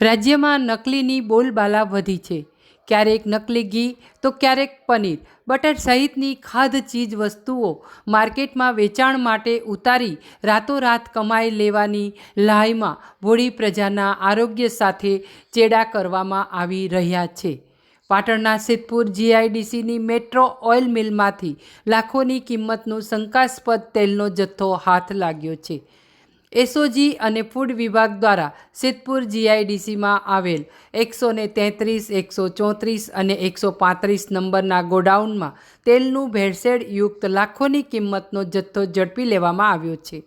રાજ્યમાં નકલીની બોલબાલા વધી છે. ક્યારેક નકલી ઘી, તો ક્યારેક પનીર. બટર સહિતની ખાદ્ય ચીજ વસ્તુઓ માર્કેટમાં વેચાણ માટે ઉતારી રાતોરાત કમાઈ લેવાની લાહીમાં ભોળી પ્રજાના આરોગ્ય સાથે ચેડા કરવામાં આવી રહ્યા છે. પાટણના સિદ્ધપુર જીઆઈડીસીની મેટ્રો ઓઇલ મિલમાંથી લાખોની કિંમતનો શંકાસ્પદ તેલનો જથ્થો હાથ લાગ્યો છે. એસઓજી અને ફૂડ વિભાગ દ્વારા સિદ્ધપુર જીઆઈડીસીમાં આવેલ એકસો ને તેત્રીસ, એકસો ચોત્રીસ અને એકસો પાંત્રીસ નંબરના ગોડાઉનમાં તેલનું ભેળસેળ યુક્ત લાખોની કિંમતનો જથ્થો ઝડપી લેવામાં આવ્યો છે.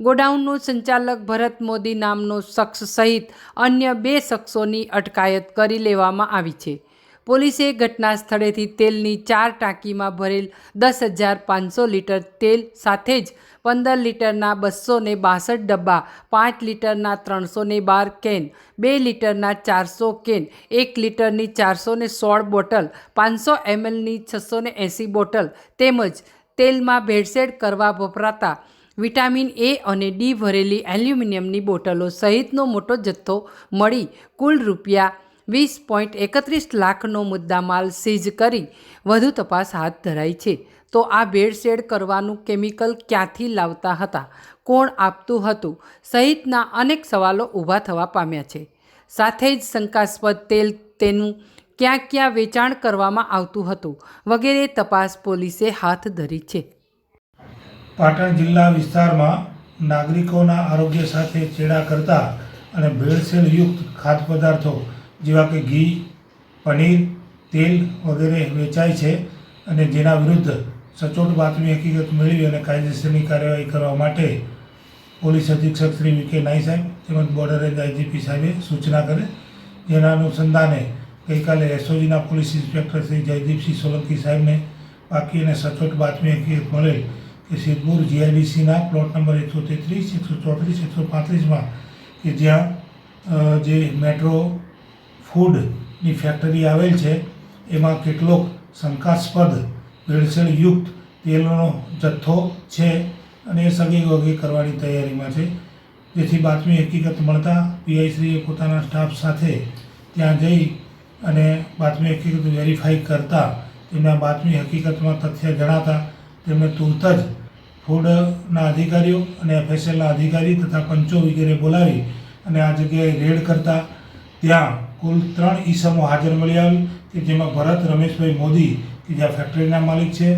ગોડાઉનનો સંચાલક ભરત મોદી નામનો શખ્સ સહિત અન્ય બે શખ્સોની અટકાયત કરી લેવામાં આવી છે. પોલીસે ઘટના સ્થળેથી તેલની ચાર ટાંકીમાં ભરેલ દસ હજાર પાંચસો લીટર તેલ સાથે જ પંદર લીટરના બસો ને બાસઠ ડબ્બા, પાંચ લીટરના ત્રણસો ને બાર કેન, બે લીટરના ચારસો કેન, એક લીટરની ચારસો ને સોળ બોટલ, પાંચસો એમએલની છસો ને એંસી બોટલ તેમજ તેલમાં ભેળસેળ કરવા વપરાતા વિટામિન એ અને ડી ભરેલી એલ્યુમિનિયમની બોટલો સહિતનો મોટો જથ્થો મળી કુલ રૂપિયા વીસ પોઈન્ટ એકત્રીસ લાખનો મુદ્દામાલ સીઝ કરી વધુ તપાસ હાથ ધરાઈ છે. તો આ ભેળસેળ કરવાનું કેમિકલ ક્યાંથી લાવતા હતા? કોણ આપતું હતું? સહિતના અનેક સવાલો ઊભા થવા પામ્યા છે. સાથે જ શંકાસ્પદ તેલ તેનું ક્યાં ક્યાં વેચાણ કરવામાં આવતું હતું વગેરે તપાસ પોલીસે હાથ ધરી છે. પાટણ જિલ્લા વિસ્તારમાં નાગરિકોના આરોગ્ય સાથે ચેડા કરતા અને ભેળસેળયુક્ત ખાદ્ય પદાર્થો જેવા કે ઘી, પનીર, તેલ વગેરે વેચાય છે અને જેના વિરુદ્ધ સચોટ બાતમી હકીકત મેળવી અને કાયદેસરની કાર્યવાહી કરવા માટે પોલીસ અધિક્ષક શ્રી વિકે નાઈ સાહેબ તેમજ બોર્ડર રેન્જ આઈજીપી સાહેબે સૂચના કરે. જેના અનુસંધાને ગઈકાલે એસઓજીના પોલીસ ઇન્સ્પેક્ટર શ્રી જયદીપસિંહ સોલંકી સાહેબને બાકી અને સચોટ બાતમી હકીકત મળેલ કે સિદ્ધપુર જીઆઈડીસીના પ્લોટ નંબર એકસો તેત્રીસ, એકસો ચોત્રીસ, એકસો પાંત્રીસમાં કે જ્યાં જે મેટ્રો ફૂડની ફેક્ટરી આવેલ છે. એમાં કેટલોક શંકાસ્પદ ભેળસેળયુક્ત તેલનો જથ્થો છે અને એ સગી વગી કરવાની તૈયારીમાં છે. જેથી બાતમી હકીકત મળતા પીઆઈશ્રીએ પોતાના સ્ટાફ સાથે ત્યાં જઈ અને બાતમી હકીકત વેરીફાઈ કરતા તેમના બાતમી હકીકતમાં તથ્ય જણાતા તેમણે તુરત જ ફૂડના અધિકારીઓ અને એફએસએલના અધિકારી તથા પંચો વગેરે બોલાવી અને આ જગ્યાએ રેડ કરતા ત્યાં કુલ ત્રણ ઈસમો હાજર મળી આવી કે જેમાં ભરત, રમેશભાઈ મોદી કે જ્યાં ફેક્ટરીના માલિક છે,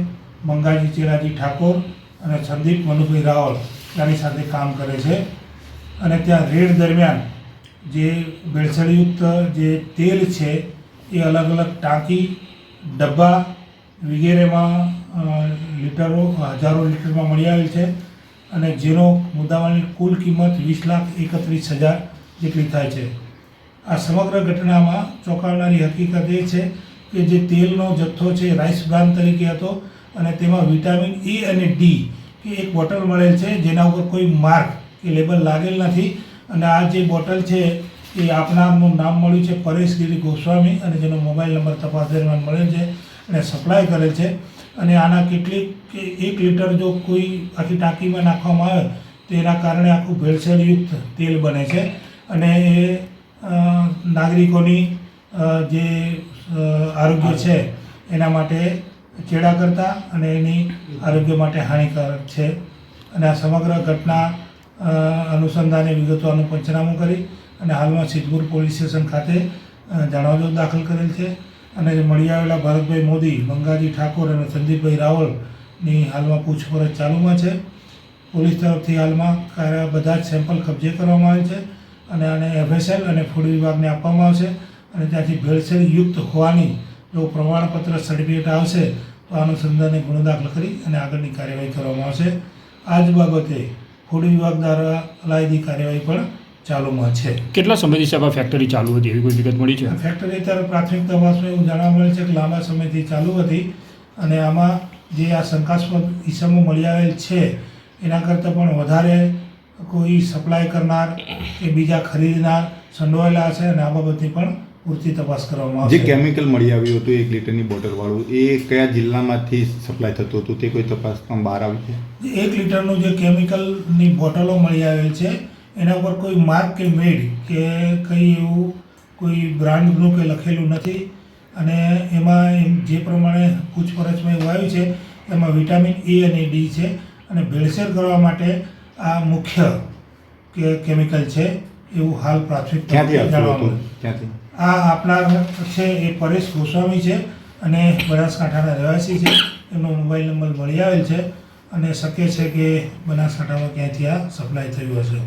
મંગાજી ચેરાજી ઠાકોર અને સંદીપ મનુભાઈ રાવલ તેની સાથે કામ કરે છે. અને ત્યાં રેડ દરમિયાન જે ભેળસેળયુક્ત જે તેલ છે, એ અલગ અલગ ટાંકી, ડબ્બા વગેરેમાં લીટરો, હજારો લીટરમાં મળી આવેલ છે અને જેનો મુદ્દામાલની કુલ કિંમત વીસ લાખ એકત્રીસ હજાર જેટલી થાય છે. આ સમગ્ર ઘટનામાં ચોંકાવનારી હકીકત એ છે કે જે તેલનો જથ્થો છે રાઈસ બ્રાન તરીકે હતો અને તેમાં વિટામિન એ અને ડી કે એક બોટલ મળેલ છે જેના ઉપર કોઈ માર્ક કે લેબલ લાગેલ નથી. અને આ જે બોટલ છે એ આપનારનું નામ મળ્યું છે પરેશગીરી ગોસ્વામી અને જેનો મોબાઈલ નંબર તપાસ દરમિયાન મળેલ છે અને સપ્લાય કરેલ છે. અને આના કેટલીક કે એક લીટર જો કોઈ આખી ટાંકીમાં નાખવામાં આવે તો એના કારણે આખું ભેળસેળયુક્ત તેલ બને છે. અને એ નાગરિકોની જે આરોગ્ય છે, એના માટે ચેડા કરતા અને એની આરોગ્ય માટે હાનિકારક છે. અને આ સમગ્ર ઘટના અનુસંધાને વિગતોનું પંચનામું કરી અને હાલમાં સિદ્ધપુર પોલીસ સ્ટેશન ખાતે જાણવાજો દાખલ કરેલ છે. અને મળી આવેલા ભરતભાઈ મોદી, મંગાજી ઠાકોર અને સંદીપભાઈ રાવલની હાલમાં પૂછપરછ ચાલુમાં છે. પોલીસ તરફથી હાલમાં બધા જ સેમ્પલ કબજે કરવામાં આવે છે. અને આને એફએસએલ અને ફૂડ વિભાગને આપવામાં આવશે. અને ત્યાંથી ભેળસેળ યુક્ત હોવાની જો પ્રમાણપત્ર સર્ટિફિકેટ આવશે તો અનુસંધાને ગુનો દાખલ કરી અને આગળની કાર્યવાહી કરવામાં આવશે. આ જ બાબતે ફૂડ વિભાગ દ્વારા અલાયદી કાર્યવાહી પણ ચાલુમાં છે. કેટલા સમયથી સાહેબ ફેક્ટરી ચાલુ હતી? એવી કોઈ વિગત મળી છે? ફેક્ટરી અત્યારે પ્રાથમિક તપાસમાં એવું જાણવા મળે છે કે લાંબા સમયથી ચાલુ હતી અને આમાં જે આ શંકાસ્પદ ઈસમો મળી આવેલ છે એના કરતાં પણ વધારે કોઈ સપ્લાય કરનાર કે બીજા ખરીદનાર સંડોવાયેલા હશે અને આ બાબતની પણ પૂરતી તપાસ કરવામાં જે આવશે. કેમિકલ મળી આવ્યું હતું એક લીટરની બોટલ વાળું એ કયા જિલ્લામાંથી સપ્લાય થતું હતું તે કોઈ તપાસમાં બહાર આવી છે? એક લીટરનું જે કેમિકલની બોટલો મળી આવેલ છે એના ઉપર કોઈ માર્ક કે મેડ કે કંઈ એવું કોઈ બ્રાન્ડનું કે લખેલું નથી અને એમાં એમ જે પ્રમાણે પૂછપરછમાં એવું આવ્યું છે એમાં વિટામિન એ અને ડી છે અને ભેળસેળ કરવા માટે આ મુખ્ય કે કેમિકલ છે એવું હાલ પ્રાથમિક આ આપનાર છે એ પરેશ ગોસ્વામી છે અને બનાસકાંઠાના રહેવાસી છે. એમનો મોબાઈલ નંબર મળી આવેલ છે અને શક્ય છે કે બનાસકાંઠામાં ક્યાંથી આ સપ્લાય થયું હશે.